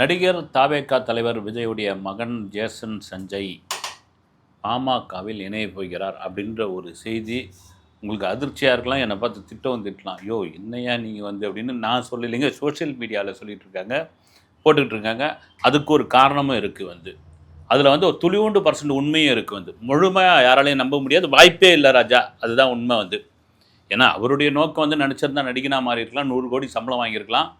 நடிகர் தாவேகா தலைவர் விஜயுடைய மகன் ஜேசன் சஞ்சய் பாமகவில் இணைய போகிறார் அப்படின்ற ஒரு செய்தி உங்களுக்கு அதிர்ச்சியாக இருக்கலாம் என்னை பார்த்து திட்டம் திட்டலாம். ஐயோ என்னையா நீங்கள் வந்து அப்படின்னு நான் சொல்லலைங்க சோஷியல் மீடியாவில் சொல்லிகிட்டு இருக்காங்க போட்டுக்கிட்டு இருக்காங்க. அதுக்கு ஒரு காரணமும் இருக்குது வந்து. அதில் வந்து ஒரு துளிவுண்டு பர்சன்ட் உண்மையும் இருக்குது வந்து. முழுமையாக யாராலையும் நம்ப முடியாது வாய்ப்பே இல்லை ராஜா. அதுதான் உண்மை வந்து. ஏன்னா அவருடைய நோக்கம் வந்து நினச்சிருந்தா நடிகனா மாறி இருக்கலாம் நூறு கோடி சம்பளம் வாங்கியிருக்கலாம்.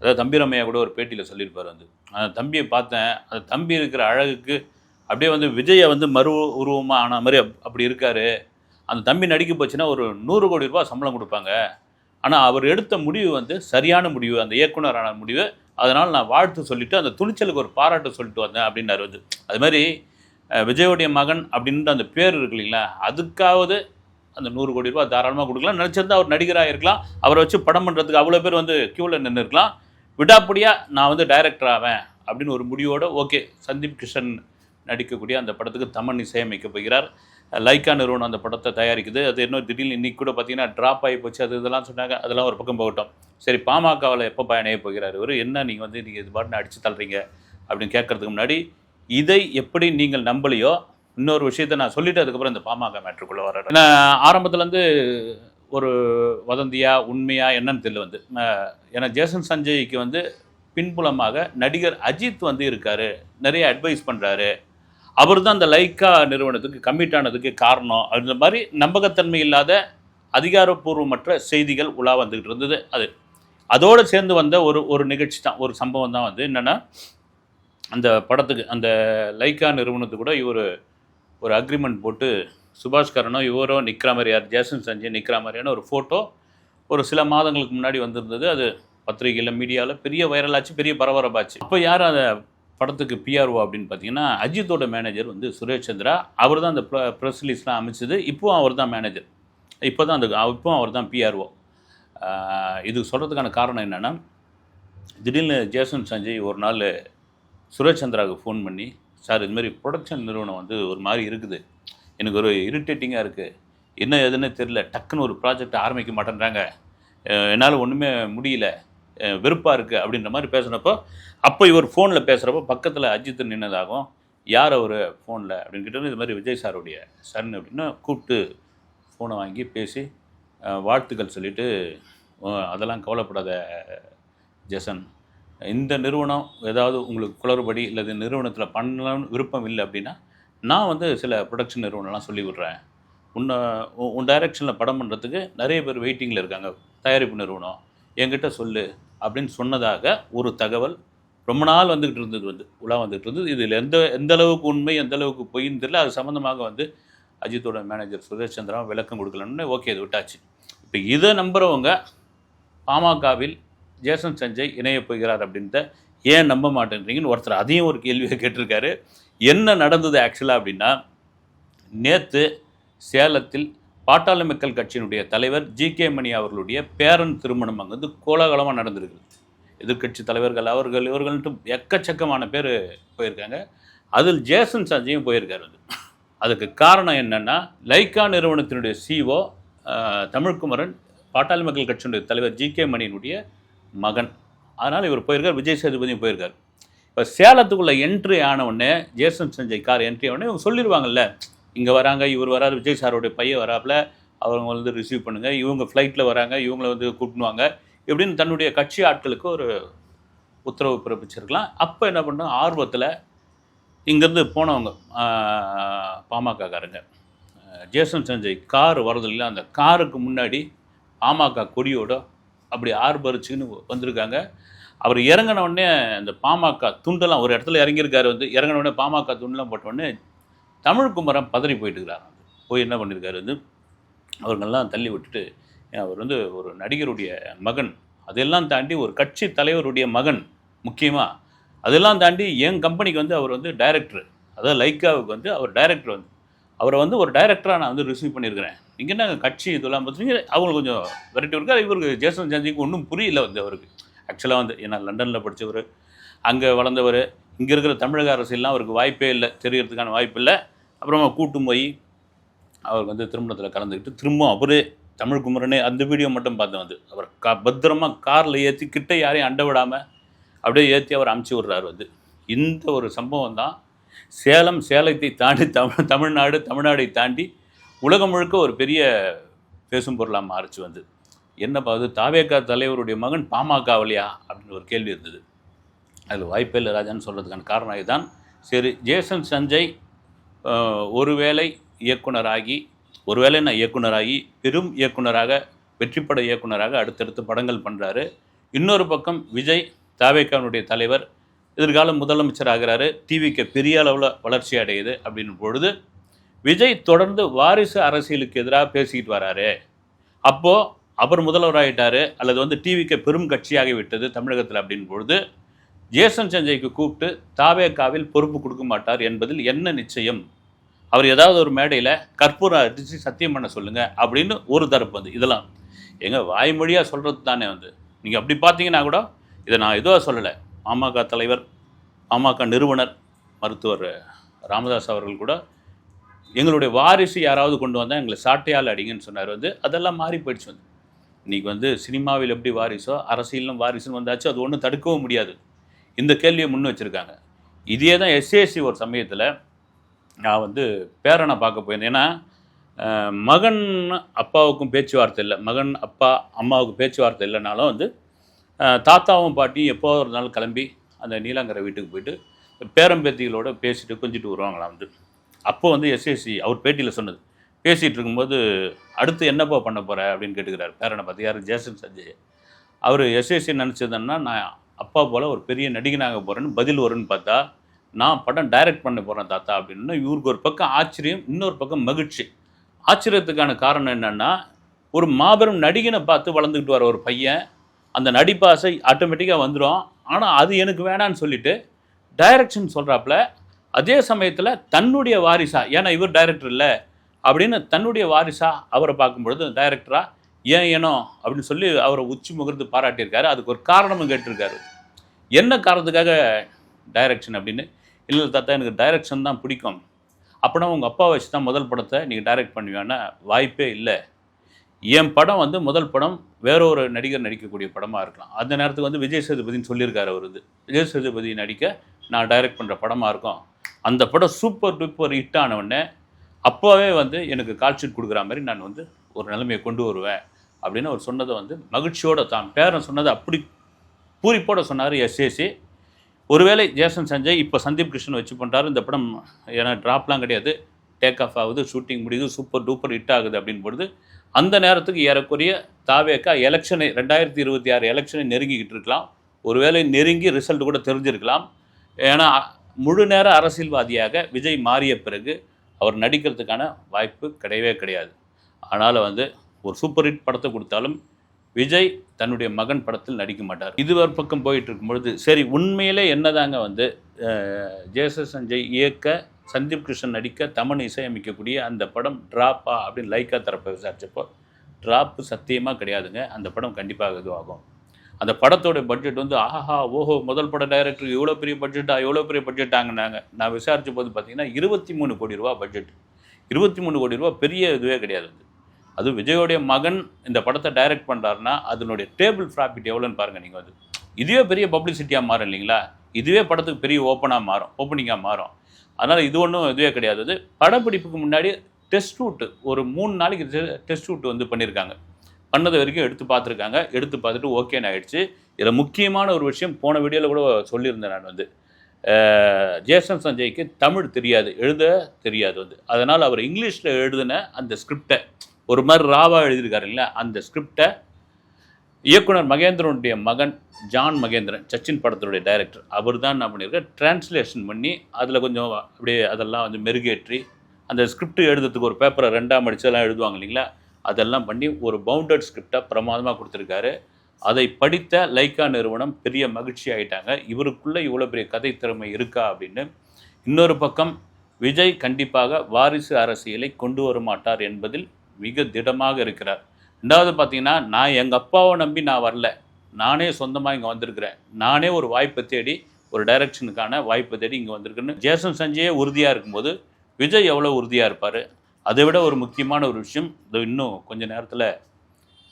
அதாவது தம்பிரம்மையா கூட ஒரு பேட்டியில் சொல்லியிருப்பார் வந்து. அந்த தம்பியை பார்த்தேன். அந்த தம்பி இருக்கிற அழகுக்கு அப்படியே வந்து விஜயை வந்து மறு உருவமாக ஆன மாதிரி அப்- அப்படி இருக்கார். அந்த தம்பி நடிக்க போச்சுன்னா ஒரு நூறு கோடி ரூபாய் சம்பளம் கொடுப்பாங்க. ஆனால் அவர் எடுத்த முடிவு வந்து சரியான முடிவு அந்த இயக்குனரான முடிவு. அதனால் நான் வாழ்த்து சொல்லிவிட்டு அந்த துணிச்சலுக்கு ஒரு பாராட்டு சொல்லிட்டு வந்தேன் அப்படின்னாரு வந்து. அது மாதிரி விஜயோடைய மகன் அப்படின்ற அந்த பேர் இருக்கு இல்லைங்களா? அதுக்காவது அந்த நூறு கோடி ரூபாய் தாராளமாக கொடுக்கலாம். நினச்சிருந்தா அவர் நடிகராக இருக்கலாம். அவரை வச்சு படம் பண்ணுறதுக்கு அவ்வளோ பேர் வந்து க்யூவில் நின்று இருக்கலாம் விடாப்படியாக நான் வந்து டைரக்டர் ஆவேன் அப்படின்னு ஒரு முடிவோடு ஓகே சந்தீப் கிஷன் நடிக்கக்கூடிய அந்த படத்துக்கு தமன் இசையமைக்க போகிறார். லைக்கா நிறுவனம் அந்த படத்தை தயாரிக்குது. அது இன்னும் திடீர்னு இன்றைக்கி கூட பார்த்தீங்கன்னா ட்ராப் ஆகி போச்சு. அது இதெல்லாம் சொன்னாங்க. அதெல்லாம் ஒரு பக்கம் போகட்டும். சரி பாமகவில் எப்போ பயணிய போகிறார் இவர்? என்ன நீங்கள் வந்து நீங்கள் இது பாட்டு அடித்து தள்ளுறீங்க அப்படின்னு கேட்கறதுக்கு முன்னாடி இதை எப்படி நீங்கள் நம்பலையோ இன்னொரு விஷயத்தை நான் சொல்லிட்டு அதுக்கப்புறம் இந்த பாமக மேட்ருக்குள்ளே வர்றேன். நான் ஆரம்பத்துலேருந்து ஒரு வதந்தியா உண்மையா என்னன்னு தெரியல வந்து. ஏன்னா ஜேசன் சஞ்சய்க்கு வந்து பின்புலமாக நடிகர் அஜித் வந்து இருக்காரு. நிறைய அட்வைஸ் பண்ணுறாரு அவர் தான் அந்த லைக்கா நிறுவனத்துக்கு கம்மிட் ஆனதுக்கு காரணம். அந்த மாதிரி நம்பகத்தன்மை இல்லாத அதிகாரப்பூர்வமற்ற செய்திகள் உலா வந்துக்கிட்டு இருந்தது அது. அதோடு சேர்ந்து வந்த ஒரு ஒரு நிகழ்ச்சி தான் ஒரு சம்பவம் தான் வந்து என்னென்னா அந்த படத்துக்கு அந்த லைக்கா நிறுவனத்துக்கு கூட இவர் ஒரு அக்ரிமெண்ட் போட்டு சுபாஷ் கரனோ இவரோ நிற்கிற மாதிரி யார் ஜேசன் சஞ்சய் நிற்கிற மாதிரியான ஒரு ஃபோட்டோ ஒரு சில மாதங்களுக்கு முன்னாடி வந்திருந்தது. அது பத்திரிகையில் மீடியாவில் பெரிய வைரலாச்சு பெரிய பரபரப்பாச்சு. அப்போ யார் அந்த படத்துக்கு பிஆர்ஓ அப்படின்னு பார்த்தீங்கன்னா அஜித்தோட மேனேஜர் வந்து சுரேஷ் சந்திரா. அவர் தான் அந்த ப்ரெஸ் ரிலீஸ்லாம் அமைச்சது. இப்போவும் அவர் தான் மேனேஜர் இப்போ தான் அந்த இப்போவும் அவர் தான் பிஆர்ஓ இது சொல்கிறதுக்கான காரணம் என்னென்னா திடீர்னு ஜேசன் சஞ்சய் ஒரு நாள் சுரேஷ் சந்திராவுக்கு ஃபோன் பண்ணி சார் இது மாதிரி ப்ரொடக்ஷன் நிறுவனம் வந்து ஒரு மாதிரி இருக்குது. எனக்கு ஒரு இரிட்டேட்டிங்காக இருக்குது என்ன எதுன்னு தெரில டக்குன்னு ஒரு ப்ராஜெக்ட் ஆரம்பிக்க மாட்டேன்றாங்க. என்னால் ஒன்றுமே முடியல. வெறுப்பாக இருக்குது அப்படின்ற மாதிரி பேசுனப்போ அப்போ இவர் ஃபோனில் பேசுகிறப்போ பக்கத்தில் அஜித் நின்னதாகும் யார் அவர் ஃபோனில் அப்படின்னு கேட்டோம் இது மாதிரி விஜய் சாருடைய சன் அப்படின்னு கூப்பிட்டு ஃபோனை வாங்கி பேசி வாழ்த்துக்கள் சொல்லிவிட்டு அதெல்லாம் கவலைப்படாத ஜெசன். இந்த நிறுவனம் ஏதாவது உங்களுக்கு குளறுபடி இல்லது நிறுவனத்தில் பண்ணலாம்னு விருப்பம் இல்லை அப்படின்னா நான் வந்து சில ப்ரொடக்ஷன் நிறுவனம்லாம் சொல்லி விட்றேன். உன்னை உன் உன் டைரக்ஷனில் படம் பண்ணுறதுக்கு நிறைய பேர் வெயிட்டிங்கில் இருக்காங்க. தயாரிப்பு நிறுவனம் என்கிட்ட சொல்லு அப்படின்னு சொன்னதாக ஒரு தகவல் ரொம்ப நாள் வந்துக்கிட்டு இருந்தது வந்து உலா வந்துகிட்டு இருந்தது. இதில் எந்த எந்த அளவுக்கு உண்மை எந்த அளவுக்கு பொய்ன்னு தெரியல. அது சம்மந்தமாக வந்து அஜித்தோட மேனேஜர் சுரேஷ் சந்திரா விளக்கம் கொடுக்கலன்னு ஓகே இது விட்டாச்சு. இப்போ இதை நம்புகிறவங்க பாமகவில் ஜேசன் சஞ்சய் இணையப் போகிறார் அப்படின்றத ஏன் நம்ப மாட்டேன்றீங்கன்னு ஒருத்தர் அதையும் ஒரு கேள்வியை கேட்டிருக்காரு. என்ன நடந்தது ஆக்சுவலாக அப்படின்னா நேற்று சேலத்தில் பாட்டாளி மக்கள் கட்சியினுடைய தலைவர் ஜி கே மணி அவர்களுடைய பேரன் திருமணம் அங்கே வந்து கோலாகலமாக நடந்திருக்கு. எதிர்க்கட்சி தலைவர்கள் அவர்கள் இவர்கள்ட்டு எக்கச்சக்கமான பேர் போயிருக்காங்க. அதில் ஜேசன் சஞ்சயும் போயிருக்காரு அது. அதுக்கு காரணம் என்னென்னா லைக்கா நிறுவனத்தினுடைய சிஓ தமிழ்குமரன் பாட்டாளி மக்கள் கட்சியினுடைய தலைவர் ஜி கே மணியினுடைய மகன். அதனால் இவர் போயிருக்கார் விஜய் சேதுபதியும் போயிருக்கார். இப்போ சேலத்துக்குள்ளே என்ட்ரி ஆனவுடனே ஜேசன் சஞ்சய் கார் என்ட்ரி ஆன உடனே இவங்க சொல்லிடுவாங்கல்ல இங்கே வராங்க இவர் வராரு விஜய் சாரோடைய பையன் வராப்புல அவங்க வந்து ரிசீவ் பண்ணுங்கள் இவங்க ஃப்ளைட்டில் வராங்க இவங்கள வந்து கூப்பிடுவாங்க இப்படின்னு தன்னுடைய கட்சி ஆட்களுக்கு ஒரு உத்தரவு பிறப்பிச்சிருக்கலாம். அப்போ என்ன பண்ணோம் ஆர்வத்தில் இங்கேருந்து போனவங்க பாமகக்காரங்க ஜேசன் சஞ்சய் கார் வரதில்லை அந்த காருக்கு முன்னாடி பாமக கொடியோட அப்படி ஆர்பரிச்சுன்னு வந்திருக்காங்க. அவர் இறங்கின உடனே அந்த பாமக துண்டெல்லாம் ஒரு இடத்துல இறங்கியிருக்காரு வந்து இறங்கின உடனே பாமக துண்டெல்லாம் போட்ட தமிழ் குமரன் பதறி போயிட்டு இருக்கிறார் போய் என்ன பண்ணியிருக்காரு வந்து அவர்களெல்லாம் தள்ளி விட்டுட்டு அவர் வந்து ஒரு நடிகருடைய மகன் அதெல்லாம் தாண்டி ஒரு கட்சி தலைவருடைய மகன் முக்கியமாக அதெல்லாம் தாண்டி என் கம்பெனிக்கு வந்து அவர் வந்து டைரக்டர் அதாவது லைக்காவுக்கு வந்து அவர் டைரக்டர் வந்து அவரை வந்து ஒரு டைரக்டராக நான் வந்து ரிசீவ் பண்ணியிருக்கிறேன். நீங்கள் என்ன கட்சி இதெல்லாம் பார்த்தீங்க அவங்களுக்கு கொஞ்சம் வெரைட்டி இருக்கார் இவருக்கு ஜேசன் சந்திக்கு ஒன்றும் புரியல வந்து அவருக்கு. ஆக்சுவலாக வந்து ஏன்னா லண்டனில் படித்தவர் அங்கே வளர்ந்தவர் இங்கே இருக்கிற தமிழக அரசியல்லாம் அவருக்கு வாய்ப்பே இல்லை. தெரியறதுக்கான வாய்ப்பு இல்லை. அப்புறமா கூட்டும் போய் அவருக்கு வந்து திருமணத்தில் கலந்துக்கிட்டு திரும்ப அவரே தமிழ் குமரனே அந்த வீடியோ மட்டும் பார்த்தேன் வந்து. அவர் கா பத்திரமா காரில் ஏற்றி கிட்ட யாரையும் அண்ட விடாமல் அப்படியே ஏற்றி அவர் அமுச்சு விடுறாரு வந்து. இந்த ஒரு சம்பவம் தான் சேலம் சேலத்தை தாண்டி தமிழ் தமிழ்நாடு தமிழ்நாடை தாண்டி உலகம் முழுக்க ஒரு பெரிய பேசும் பொருளாக மாறிச்சு வந்து. என்னப்பா அது தாவேக்கா தலைவருடைய மகன் பாமகவலியா? அப்படின்னு ஒரு கேள்வி இருந்தது. அதில் வாய்ப்பே இல்லை ராஜான்னு சொல்கிறதுக்கான காரணம் இதுதான். சரி ஜேசன் சஞ்சய் ஒருவேளை இயக்குனராகி ஒருவேளை நான் இயக்குனராகி பெரும் இயக்குனராக வெற்றிப்பட இயக்குனராக அடுத்தடுத்து படங்கள் பண்ணுறாரு இன்னொரு பக்கம் விஜய் தாவேக்கானுடைய தலைவர் எதிர்கால முதலமைச்சர் ஆகிறாரு டிவிக்கு பெரிய அளவில் வளர்ச்சி அடையுது அப்படின் பொழுது விஜய் தொடர்ந்து வாரிசு அரசியலுக்கு எதிராக பேசிக்கிட்டு வராரு. அப்போது அவர் முதல்வராகிட்டார் அல்லது வந்து டிவிக்கு பெரும் கட்சியாகி விட்டது தமிழகத்தில் அப்படின் பொழுது ஜேசன் சஞ்சய்க்கு கூப்பிட்டு தாவேக்காவில் பொறுப்பு கொடுக்க மாட்டார் என்பதில் என்ன நிச்சயம்? அவர் ஏதாவது ஒரு மேடையில் கற்பூரம் அடித்து சத்தியம் பண்ண சொல்லுங்கள் அப்படின்னு ஒரு தரப்பு வந்து இதெல்லாம். எங்கள் வாய்மொழியாக சொல்கிறது தானே வந்து. நீங்கள் அப்படி பார்த்தீங்கன்னா கூட இதை நான் எதுவாக சொல்லலை. பாமக தலைவர் பாமக நிறுவனர் மருத்துவர் ராமதாஸ் அவர்கள் கூட எங்களுடைய வாரிசு யாராவது கொண்டு வந்தால் எங்களை சாட்டையால் அடிங்கன்னு சொன்னார். வந்து அதெல்லாம் மாறி போயிடுச்சு வந்து. இன்றைக்கி வந்து சினிமாவில் எப்படி வாரிசோ அரசியலும் வாரிசுன்னு வந்தாச்சு அது ஒன்றும் தடுக்கவும் முடியாது. இந்த கேள்வியை முன் வச்சுருக்காங்க. இதே தான் எஸ்ஏசி ஒரு சமயத்தில் நான் வந்து பேரனை பார்க்க போயிருந்தேன். ஏன்னா மகன் அப்பாவுக்கும் பேச்சுவார்த்தை இல்லை. மகன் அப்பா அம்மாவுக்கு பேச்சுவார்த்தை இல்லைனாலும் வந்து தாத்தாவும் பாட்டியும் எப்போ ஒரு நாள் கிளம்பி அந்த நீலாங்கரை வீட்டுக்கு போயிட்டு பேரம்பேத்திகளோட பேசிட்டு கொஞ்சிட்டு வருவாங்களாம் வந்து. அப்போ வந்து எஸ்எஸ்சி அவர் பேட்டியில் சொன்னது பேசிகிட்டு இருக்கும்போது அடுத்து என்னப்பா பண்ண போகிற அப்படின்னு கேட்டுக்கிறார். பேரனை பார்த்து யார்? ஜேசன் சஞ்சய். அவர் எஸ்எஸ்சி நினச்சதுன்னா நான் அப்பா போல் ஒரு பெரிய நடிகனாக போகிறேன்னு பதில் வரும்னு பார்த்தா நான் படம் டைரக்ட் பண்ண போகிறேன் தாத்தா அப்படின்னா இவருக்கு ஒரு பக்கம் ஆச்சரியம் இன்னொரு பக்கம் மகிழ்ச்சி. ஆச்சரியத்துக்கான காரணம் என்னென்னா ஒரு மாபெரும் நடிகனை பார்த்து வளர்ந்துக்கிட்டு வர ஒரு பையன் அந்த நடிப்பாசை ஆட்டோமேட்டிக்காக வந்துடும் ஆனால் அது எனக்கு வேணான்னு சொல்லிட்டு டைரக்ஷன் சொல்கிறாப்புல அதே சமயத்தில் தன்னுடைய வாரிசா ஏன்னா இவர் டைரக்டர் இல்லை அப்படின்னு தன்னுடைய வாரிசா அவரை பார்க்கும்பொழுது டைரக்டரா ஏன் ஏனோ அப்படின்னு சொல்லி அவரை உச்சி முகர்ந்து பாராட்டியிருக்காரு. அதுக்கு ஒரு காரணமும் கேட்டிருக்காரு. என்ன காரணத்துக்காக டைரக்ஷன் அப்படின்னு? இல்லை தாத்தா எனக்கு டைரக்ஷன் தான் பிடிக்கும். அப்படின்னா உங்கள் அப்பா வச்சு தான் முதல் படத்தை நீங்கள் டைரக்ட் பண்ணுவேன்னா வாய்ப்பே இல்லை. என் படம் வந்து முதல் படம் வேற ஒரு நடிகர் நடிக்கக்கூடிய படமாக இருக்கலாம். அந்த நேரத்துக்கு வந்து விஜய் சேதுபதினு சொல்லியிருக்காரு அவர் வந்து. விஜய் சேதுபதி நடிக்க நான் டைரக்ட் பண்ணுற படமாக இருக்கும். அந்த படம் சூப்பர் டூப்பர் ஹிட் ஆனவுடனே உடனே அப்போவே வந்து எனக்கு கால்ஷீட் கொடுக்குற மாதிரி நான் வந்து ஒரு நிலைமையை கொண்டு வருவேன் அப்படின்னு அவர் சொன்னதை வந்து மகிழ்ச்சியோட தான். பேரன் சொன்னதை அப்படி பூரிப்போட சொன்னார் எஸ்ஏசி ஒருவேளை ஜேசன் சஞ்சய் இப்போ சந்தீப் கிருஷ்ணன் வச்சு பண்ணுறாரு இந்த படம் ஏன்னா ட்ராப்லாம் கிடையாது. டேக் ஆஃப் ஆகுது ஷூட்டிங் முடியுது சூப்பர் டூப்பர் ஹிட் ஆகுது அப்படின்னு பொழுது அந்த நேரத்துக்கு ஏறக்குறைய தாவேக்கா எலெக்ஷனை ரெண்டாயிரத்தி இருபத்தி ஆறு எலெக்ஷனை நெருங்கிக்கிட்டு இருக்கலாம். ஒருவேளை நெருங்கி ரிசல்ட் கூட தெரிஞ்சிருக்கலாம். ஏன்னா முழு நேர அரசியல்வாதியாக விஜய் மாறிய பிறகு அவர் நடிக்கிறதுக்கான வாய்ப்பு கிடையவே கிடையாது. ஆனால் வந்து ஒரு சூப்பர் ஹிட் படத்தை கொடுத்தாலும் விஜய் தன்னுடைய மகன் படத்தில் நடிக்க மாட்டார். இது ஒரு பக்கம் போயிட்டு இருக்கும் பொழுது சரி உண்மையிலே என்னதாங்க வந்து அஹ், ஜேச சஞ்சய் இயக்க சந்தீப் கிருஷ்ணன் நடிக்க தமன் இசையமைக்கக்கூடிய அந்த படம் ட்ராப்பா அப்படின்னு லைக்கா தரப்பை விசாரித்தப்போ ட்ராப்பு சத்தியமாக கிடையாதுங்க. அந்த படம் கண்டிப்பாக இதுவாகும். அந்த படத்தோட பட்ஜெட் வந்து ஆஹா ஓஹோ முதல் பட டைரக்டர் இவ்வளோ பெரிய பட்ஜெட்டா எவ்வளோ பெரிய பட்ஜெட்டாங்கன்னாங்க நான் விசாரித்த போது பார்த்தீங்கன்னா இருபத்தி மூணு கோடி ரூபா பட்ஜெட் இருபத்தி மூணு கோடி ரூபா பெரிய இதுவே கிடையாது. அது அது விஜயோடைய மகன் இந்த படத்தை டைரக்ட் பண்ணுறாருன்னா அதனுடைய டேபிள் ப்ராஃபிட் எவ்வளோன்னு பாருங்கள் நீங்கள் வந்து. இதுவே பெரிய பப்ளிசிட்டியாக மாறும் இல்லைங்களா? இதுவே படத்துக்கு பெரிய ஓப்பனாக மாறும் ஓப்பனிங்காக மாறும். அதனால் இது ஒன்றும் இதுவே கிடையாது. அது படப்பிடிப்புக்கு முன்னாடி டெஸ்ட் ஷூட்டு ஒரு மூணு நாளைக்கு டெஸ்ட் ஷூட் வந்து பண்ணியிருக்காங்க பண்ணது வரைக்கும் எடுத்து பார்த்துருக்காங்க. எடுத்து பார்த்துட்டு ஓகேன்னு ஆயிடுச்சு. இதில் முக்கியமான ஒரு விஷயம் போன வீடியோவில் கூட சொல்லியிருந்தேன் நான் வந்து. ஜேசன் சஞ்சய்க்கு தமிழ் தெரியாது எழுத தெரியாது வந்து. அதனால் அவர் இங்கிலீஷில் எழுதின அந்த ஸ்கிரிப்டை ஒரு மாதிரி ராவாக எழுதியிருக்காரு இல்லையா அந்த ஸ்கிரிப்டை இயக்குனர் மகேந்திரனுடைய மகன் ஜான் மகேந்திரன் சச்சின் படத்துடைய டைரக்டர் அவர் தான் என்ன பண்ணியிருக்கார் டிரான்ஸ்லேஷன் பண்ணி அதில் கொஞ்சம் அப்படியே அதெல்லாம் வந்து மெருகேற்றி அந்த ஸ்கிரிப்ட் எழுதுறதுக்கு ஒரு பேப்பரை ரெண்டாம் அடிச்செல்லாம் எழுதுவாங்க இல்லைங்களா? அதெல்லாம் பண்ணி ஒரு பவுண்டட் ஸ்கிரிப்டாக பிரமாதமாக கொடுத்துருக்காரு. அதை படித்த லைக்கா நிறுவனம் பெரிய மகிழ்ச்சி ஆயிட்டாங்க. இவருக்குள்ளே இவ்வளோ பெரிய கதை திறமை இருக்கா அப்படின்னு. இன்னொரு பக்கம் விஜய் கண்டிப்பாக வாரிசு அரசியலை கொண்டு வர மாட்டார் என்பதில் மிக திடமாக இருக்கிறார். ரெண்டாவது பார்த்தீங்கன்னா நான் எங்கள் அப்பாவை நம்பி நான் வரல. நானே சொந்தமாக இங்கே வந்திருக்கிறேன். நானே ஒரு வாய்ப்பை தேடி ஒரு டைரக்ஷனுக்கான வாய்ப்பை தேடி இங்கே வந்திருக்கேன்னு ஜேசன் சஞ்சயே உறுதியாக இருக்கும்போது விஜய் எவ்வளோ உறுதியாக இருப்பார்? அதை விட ஒரு முக்கியமான ஒரு விஷயம் இது இன்னும் கொஞ்ச நேரத்தில்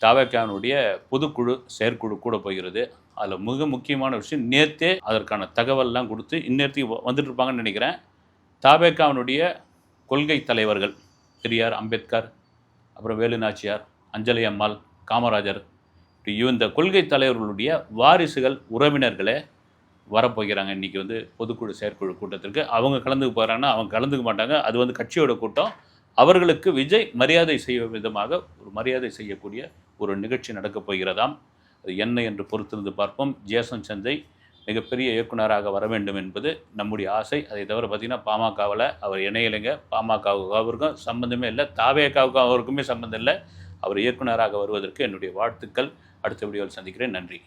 தாவேக்கானுடைய பொதுக்குழு செயற்குழு கூட போகிறது. அதில் மிக முக்கியமான விஷயம் நேர்த்தே அதற்கான தகவல்லாம் கொடுத்து இந்நேரத்துக்கு வந்துட்டு இருப்பாங்கன்னு நினைக்கிறேன். தாவேக்காவினுடைய கொள்கை தலைவர்கள் பெரியார் அம்பேத்கர் அப்புறம் வேலுநாச்சியார் அஞ்சலி அம்மாள் காமராஜர் இந்த கொள்கை தலைவர்களுடைய வாரிசுகள் உறவினர்களே வரப்போகிறாங்க. இன்றைக்கி வந்து பொதுக்குழு செயற்குழு கூட்டத்திற்கு. அவங்க கலந்துக்க போகிறாங்கன்னா அவங்க கலந்துக்க மாட்டாங்க. அது வந்து கட்சியோட கூட்டம். அவர்களுக்கு விஜய் மரியாதை செய்ய விதமாக ஒரு மரியாதை செய்யக்கூடிய ஒரு நிகழ்ச்சி நடக்கப் போகிறதாம். அது என்ன என்று பொறுத்திருந்து பார்ப்போம். ஜேசன் சஞ்சய் மிகப்பெரிய இயக்குனராக வர வேண்டும் என்பது நம்முடைய ஆசை. அதை தவிர பார்த்திங்கன்னா பாமகவில் அவர் இணையலைங்க. பாமகவுக்கு அவருக்கும் சம்மந்தமே இல்லை. தாவேக்காவுக்கும் அவருக்குமே சம்மந்தம் இல்லை. அவர் இயக்குனராக வருவதற்கு என்னுடைய வாழ்த்துக்கள். அடுத்த வீடியோவில் சந்திக்கிறேன். நன்றி.